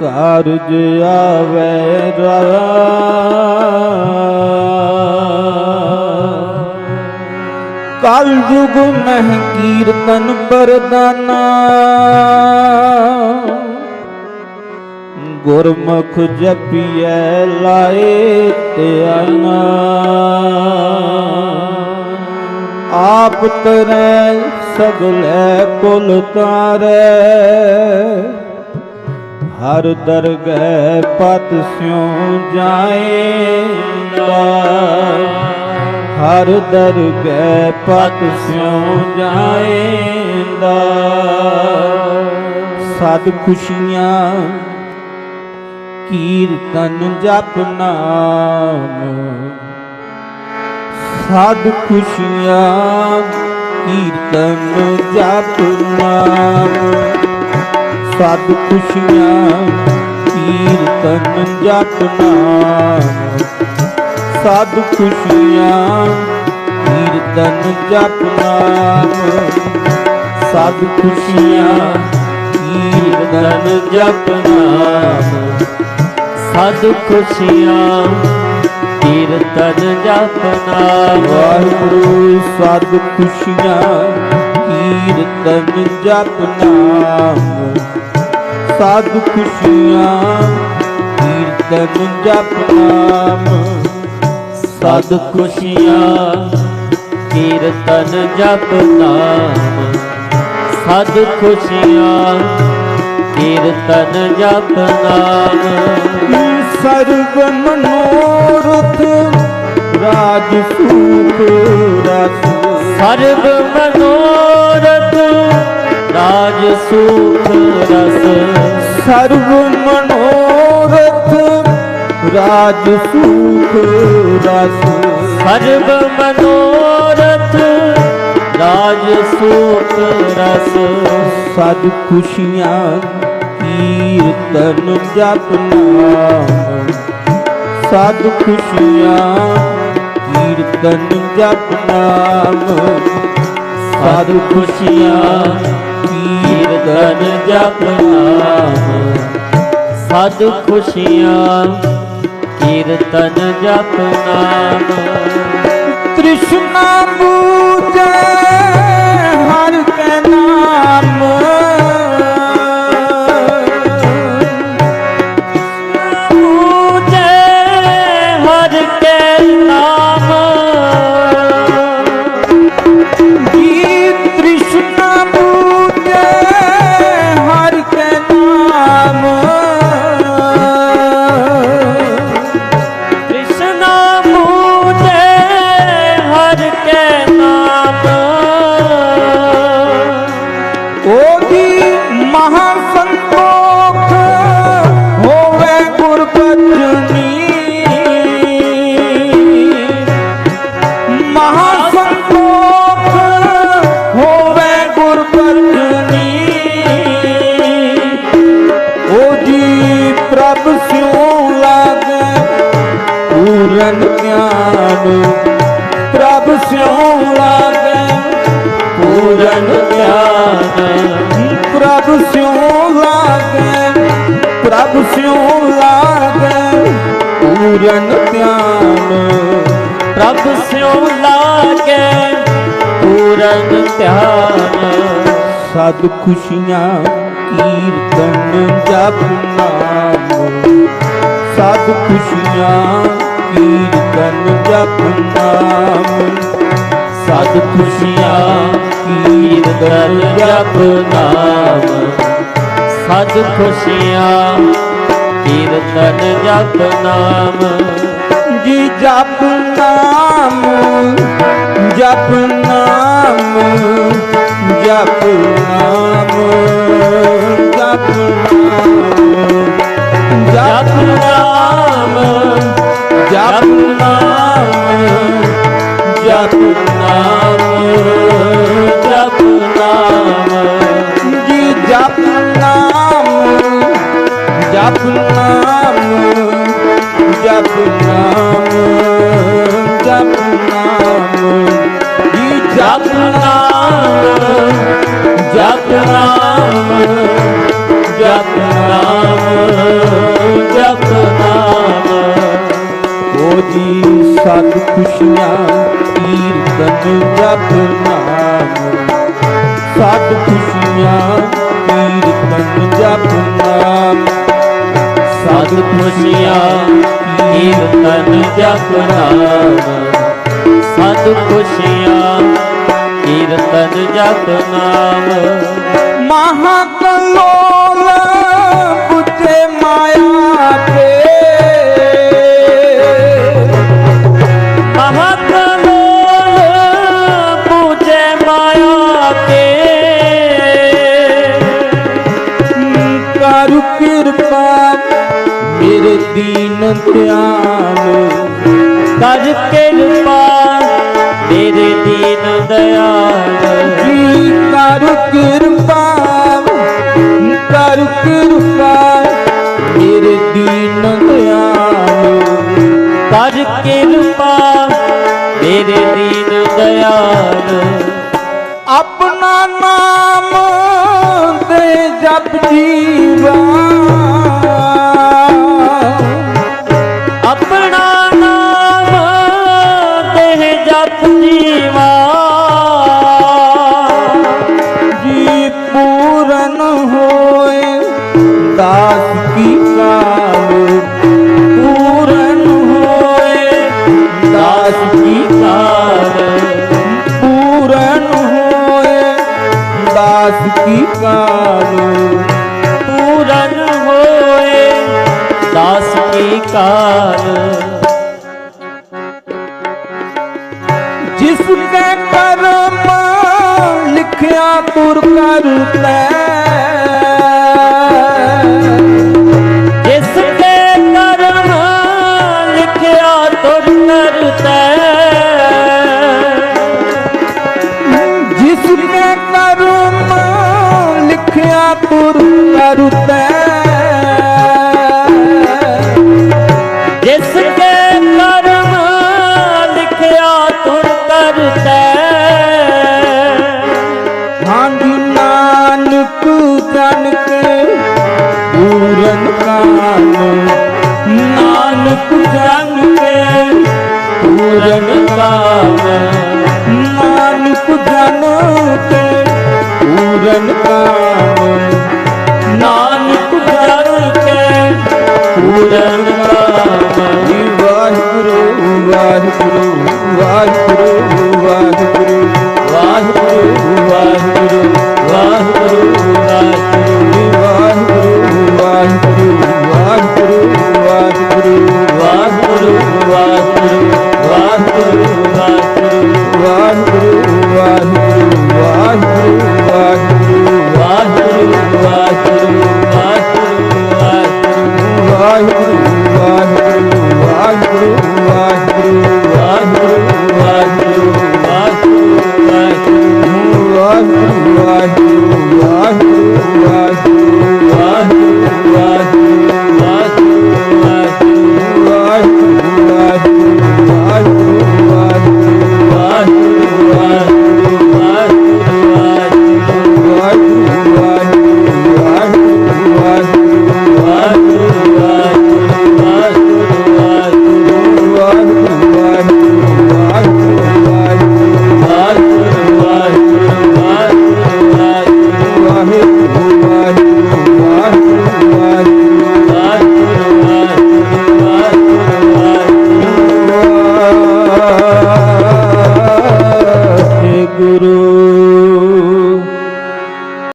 ਕਾਰਜ ਆਵੇ ਰਾ ਕਲ ਯੁਗ ਮਹਿ ਕੀਰਤਨ ਬਰਦਾਨਾ ਗੁਰਮੁਖ ਜਪੀਐ ਲਾਏ ਧਿਆਨਾ ਆਪ ਤਰੈ ਸਗਲੇ ਕੁਲ ਤਾਰੈ। ਹਰ ਦਰਗਹਿ ਪਤ ਸਿਉ ਜਾਏਂਦਾ ਹਰ ਦਰਗਹਿ ਪਤ ਸਿਉ ਜਾਏਂਦਾ ਸਦ ਖੁਸ਼ੀਆਂ ਕੀਰਤਨ ਜਪ ਨਾਮ। ਸਦ ਖੁਸ਼ੀਆਂ ਕੀਰਤਨ ਜਪ ਨਾਮ। ਸਦ ਖੁਸ਼ੀਆਂ ਕੀਰਤਨ ਜਪ ਨਾਮ। ਸਦ ਖੁਸ਼ੀਆਂ ਕੀਰਤਨ ਜਪ ਨਾਮ। ਸਦ ਖੁਸ਼ੀਆਂ ਕੀਰਤਨ ਜਪ ਨਾਮ। ਸਦ ਖੁਸ਼ੀਆਂ ਕੀਰਤਨ ਜਪ ਨਾਮ। ਵਾਹਿਗੁਰੂ, ਸਦ ਖੁਸ਼ੀਆਂ ਕੀਰਤਨ ਜਪ ਨਾਮ। ਸਦ ਖੁਸ਼ੀਆਂ ਕੀਰਤਨ ਜਪ ਨਾਮ। ਸਦ ਖੁਸ਼ੀਆਂ ਕੀਰਤਨ ਜਪ ਨਾਮ। ਸਦ ਖੁਸ਼ੀਆਂ ਕੀਰਤਨ ਜਪ ਨਾਮ। ਸਰਬ ਮਨੋਰਥ ਰਾਜ ਸੂਖ ਰਸ। ਸਰਬ ਮਨੋਰਥ ਰਾਜ ਸੁਖ ਰਸ। ਸਰਬ ਮਨੋਰਥ ਰਾਜ ਸੂਖ ਰਸ। ਸਰਬ ਮਨੋਰਥ ਰਾਜ ਸੁਖ ਰਸ। ਸਦ ਖੁਸ਼ੀਆਂ ਕੀਰਤਨ ਜਪ ਨਾਮ ਸਦ ਖੁਸ਼ੀਆਂ ਕੀਰਤਨ ਜਪ ਨਾਮ ਸਦ ਖੁਸ਼ੀਆਂ ਕੀਰਤਨ ਜਪ ਨਾਮ ਸਦ ਖੁਸ਼ੀਆਂ ਕੀਰਤਨ ਜਪ ਨਾਮ ਤ੍ਰਿਸ਼ਨਾ ਪ੍ਰਭ ਸਿਉ ਲਾਗੇ ਪੂਰਨ ਗਿਆਨ ਪ੍ਰਭ ਸਿਉ ਲਾਗੇ ਪ੍ਰਭ ਸਿਉ ਲਾਗੇ ਪੂਰਨ ਧਿਆਨ। ਪ੍ਰਭ ਸਿਉ ਲਾਗੇ ਪੂਰਨ ਧਿਆਨ। ਸਦ ਖੁਸ਼ੀਆਂ ਕੀਰਤਨ ਜਪ ਨਾਮ। ਸਦ ਖੁਸ਼ੀਆਂ ਕੀਰਤਨ ਜਪ ਨਾਮ ਸਦ ਖੁਸ਼ੀਆਂ ਕੀਰਤਨ ਜਪ ਨਾਮ ਸਦ ਖੁਸ਼ੀਆਂ ਕੀਰਤਨ ਜਪ ਨਾਮ ਜੀ ਜਪ ਨਾਮ ਜਪ ਨਾਮ, ਜਪ ਜਪ ਨਾਮ ਜਪ ਨਾਮ ਜੀ ਜਪ ਨਾਮ ਜਪ ਨਾਮ ਜਪ ਨਾਮ ਜਪ ਨਾਮ ਜੀ ਜਪ ਨਾਮ ਜਪ ਨਾਮ ਜਪ ਨਾਮ ਜਪ ਨਾਮ ਉਹਦੀ ਸਤ ਖੁਸ਼ੀਆਂ ਕੀਰਤਨ ਜਪ ਨਾਮ। ਸਦ ਖੁਸ਼ੀਆਂ ਕੀਰਤਨ ਜਪ ਨਾਮ। ਸਦ ਖੁਸ਼ੀਆਂ ਕੀਰਤਨ ਜਪ ਨਾਮ। ਸਦ ਖੁਸ਼ੀਆਂ ਕੀਰਤਨ ਜਪ ਨਾਮ। ਮਹਾ ਕਲੋਲ ਕਿਰਪਾ ਮੇਰੇ ਦੀਨ ਧਿਆਨ ਕਰ ਕਿਰਪਾ ਮੇਰੇ ਦੀਨ ਦਇਆਲ। ਜੀ ਕਰ ਕਿਰਪਾ ਕਰ ਕਿਰਪਾ ਮੇਰੇ ਦੀਨ ਧਿਆਨ ਕਰ ਕਿਰਪਾ ਮੇਰੇ ਦੀਨ ਦਇਆਲ। ਆਪਣਾ ਨਾਮ ਦੇ ਜਪ ਜੀਵਾ। ਦੇਹ ਜੀਵਾ। ਜੀ ਪੂਰਨ ਹੋਏ, ਦਾਸ ਕੀ ਕਾਲ? ਪੂਰਨ ਹੋਏ, ਦਾਸ ਕੀ ਕਾਲ? ਪੂਰਨ ਹੋਏ, ਦਾਸ ਕੀ ਕਾਲ? ਪੂਰਨ ਹੋਏ, ਦਾਸ ਕੀ ਕਾਲ? ਆਖਿਆ ਤੁਰ ਕਰ ਤੈ ਤੇ ਕਰਮ ਲਿਖਿਆ ਤੁਰ ਕਰ ਤੈ ਜਿਸ ਤੇ ਲਿਖਿਆ ਤੁਰ ਨਾਨਕ ਜਨ ਕੇ ਪੂਰਨ ਕਾਮ ਨਾਨਕ ਜਨ ਕੇ ਪੂਰਨ ਕਾਮ ਨਾਨਕ ਜਨ ਕੇ ਪੂਰਨ